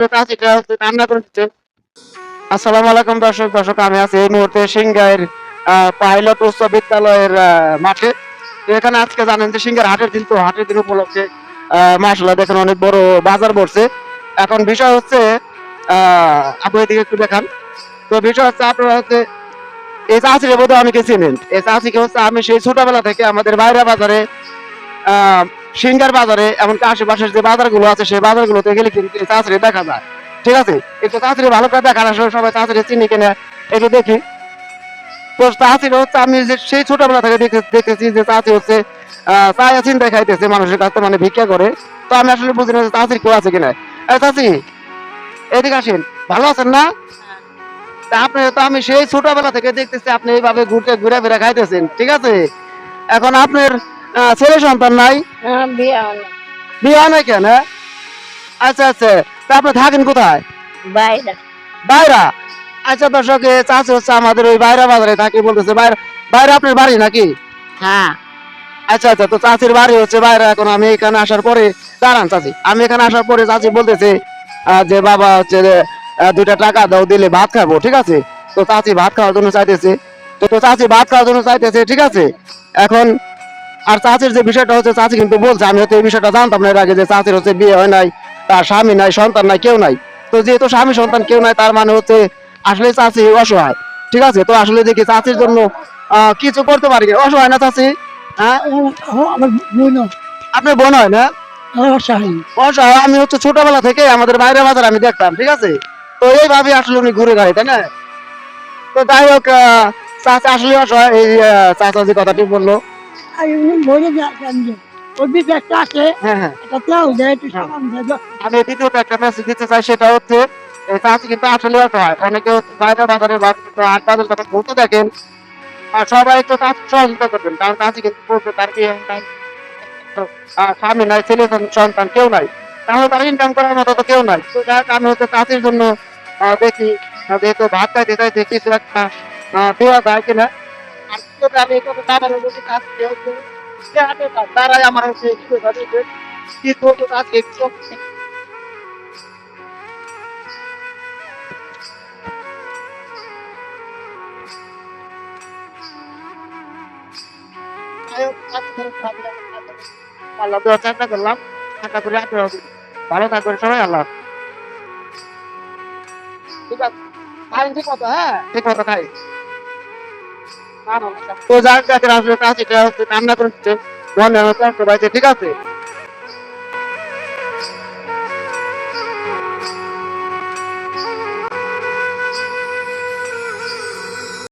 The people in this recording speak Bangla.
রান্না আসসালামু আলাইকুম দর্শক দর্শক, আমি আছি এই মুহূর্তে সিংগাইয়ের পাইলট উচ্চ বিদ্যালয়ের মাঠে। এখানে আজকে জানেন যে সিংহের হাটের দিন, তো হাটের দিন উপলক্ষে মাসাল্লাহ দেখেন অনেক বড় বাজার বসছে। এখন বিষয় হচ্ছে আপনি এদিকে একটু দেখান। তো বিষয় হচ্ছে আপনারা হচ্ছে, এই চাষিকে বোধহয় অনেকে চিনেন। এই চাষিকে হচ্ছে আমি সেই ছোটবেলা থেকে আমাদের বাইরে বাজারে সিঙ্গার বাজারে, এমনকি আশেপাশের যে বাজারগুলো আছে, সেই বাজারগুলোতে গেলে কিন্তু চাষিরে দেখা যায়। ঠিক আছে? একটু তাড়াতাড়ি ভালো করে দেখার আসলে সবাই তাড়াতাড়ি চিনি কিনে। একটু দেখি। তো তাড়াতাড়ি হচ্ছে, আমি যে সেই ছোটবেলা থেকে যে হচ্ছে চায়া মানুষের কাছে মানে ভিক্ষা করে। তো আমি আসলে বুঝি না কেউ আছে কিনা। চাচি, এদিকে আসেন। ভালো আছেন না? আপনি তো আমি সেই ছোটবেলা থেকে দেখতেছি, আপনি এইভাবে ঘুরতে ঘুরে ফিরে খাইতেছেন। ঠিক আছে? এখন আপনার ছেলে সন্তান নাই? হ্যাঁ বিয়ে হলো হয় নাই কেন হ্যাঁ? আচ্ছা আচ্ছা তা আপনি থাকেন কোথায়? বাইরে। বাইরা? আচ্ছা দর্শক চাষি হচ্ছে আমাদের ওই বাইরা বাজারে থাকি বলতেছে বাইরে বাইরে আপনার বাড়ি নাকি? হ্যাঁ। আচ্ছা আচ্ছা তো চাচির বাড়ি হচ্ছে বাইরে এখন আমি এখানে আসার পরে দাঁড়ান চাচি আমি এখানে আসার পরে চাচি বলতেছে যে বাবা হচ্ছে দুইটা টাকা দাও দিলে ভাত খাব ঠিক আছে? তো চাচি ভাত খাওয়ার জন্য চাইতেছে তো তো চাচি ভাত খাওয়ার জন্য চাইতেছে ঠিক আছে? এখন আর চাচির যে বিষয়টা হচ্ছে, চাচি কিন্তু বলছে, আমি হয়তো এই বিষয়টা জানতাম না এর আগে যে চাচির হচ্ছে বিয়ে হয় নাই, তার স্বামী নাই, সন্তান নাই, কেউ নাই। তো যেহেতু স্বামী, সন্তান, কেউ নাই, তার মানে হচ্ছে আসলে চাচি অসহায়। ঠিক আছে? তো আসলে দেখি চাচির জন্য কিছু করতে পারি অসহায় না চাচি? আপনার বোন হয় না? অসহায়। আমি হচ্ছে ছোটবেলা থেকে আমাদের বাইরে বাজার আমি দেখতাম, ঠিক আছে? তো এইভাবে আসলে উনি ঘুরে গাড়ি তাই না? তো যাই হোক চাচা আসলে অসহায়। এই চাচা যে কথাটি বলল ওই একটা আছে হ্যাঁ হ্যাঁ। একটা তেল দেয় একটু সামান দেয়। আমি দ্বিতীয়ত একটা মেসেজ দিতে চাই সেটা হচ্ছে কিন্তু আসলে অনেকে বাইরে বাজারে কথা দেখেন আর সবাই সহযোগিতা করবেন কারণ কিন্তু বলছে তার বিয়ে নাই। তো, আহ, স্বামী নাই ছেলে সন্তান কেউ নাই। তাহলে তার ইনকাম করার মতো তো কেউ নাই। তো হোক আমি হচ্ছে চাষির জন্য দেখি যেহেতু ভাত খাইতে চাইতে কিছু একটা দেওয়া যায় কিনা। আমি কথা দাবার যদি কাজ কাজ, তারাই আমার হচ্ছে কিছু ভাবে কি করব আজকে একটু ভালো থাকবেন সবাই আল্লাহ ঠিক আছে। খাই ঠিক মতো হ্যাঁ? ঠিক মতো খাই তো যার কাছে আছে কাছে রান্না করছে মনে হচ্ছে ঠিক আছে?